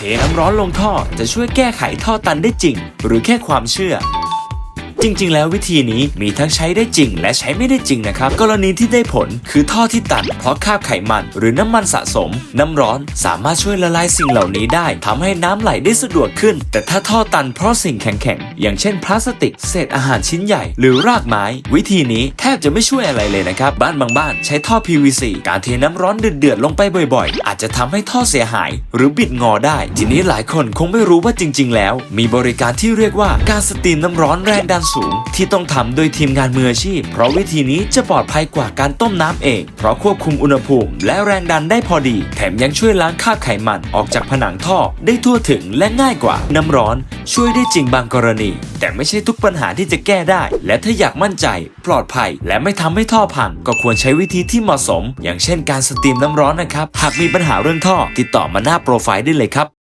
เทน้ำร้อนลงท่อจะช่วยแก้ไขท่อตันได้จริง หรือแค่ความเชื่อ จริง ๆ แล้ววิธีนี้มีทั้งใช้ได้จริง และใช้ไม่ได้จริงนะครับ กรณีที่ได้ผลคือท่อที่ตันเพราะคาบไขมัน หรือน้ำมันสะสม น้ำร้อนสามารถช่วยละลายสิ่งเหล่านี้ได้ทำให้น้ำไหลได้สะดวกขึ้น แต่ถ้าท่อตันเพราะสิ่งแข็งๆอย่างเช่นพลาสติก เศษอาหารชิ้นใหญ่ หรือรากไม้ วิธีนี้แทบจะไม่ช่วยอะไรเลยนะครับ บ้านบางบ้านใช้ท่อ PVC การเทน้ำร้อนเดือดๆลงไปบ่อยๆ อาจจะทำให้ท่อเสียหาย หรือบิดงอได้ ทีนี้หลายคนคงไม่รู้ว่าจริง ๆ แล้ว มีบริการที่เรียกว่าการสตรีมน้ำร้อนแรงดันสูง ที่ต้องทำโดยทีมงานมืออาชีพ เพราะวิธีนี้จะปลอดภัยกว่าการต้มน้ำเอง เพราะควบคุมอุณหภูมิ และแรงดันได้พอดี แถมยังช่วยล้างคราบไขมันออกจากผนังท่อ ได้ทั่วถึงและง่ายกว่า น้ำร้อน ช่วยได้จริงบางกรณี แต่ไม่ใช่ทุกปัญหาที่จะแก้ได้ และถ้าอยากมั่นใจ ปลอดภัย และไม่ทำให้ท่อพังก็ควรใช้วิธีที่เหมาะสม อย่างเช่น การสตรีมน้ำร้อนนะครับ หากมีปัญหาเรื่องท่อ ติดต่อมาหน้าโปรไฟล์ได้เลยครับ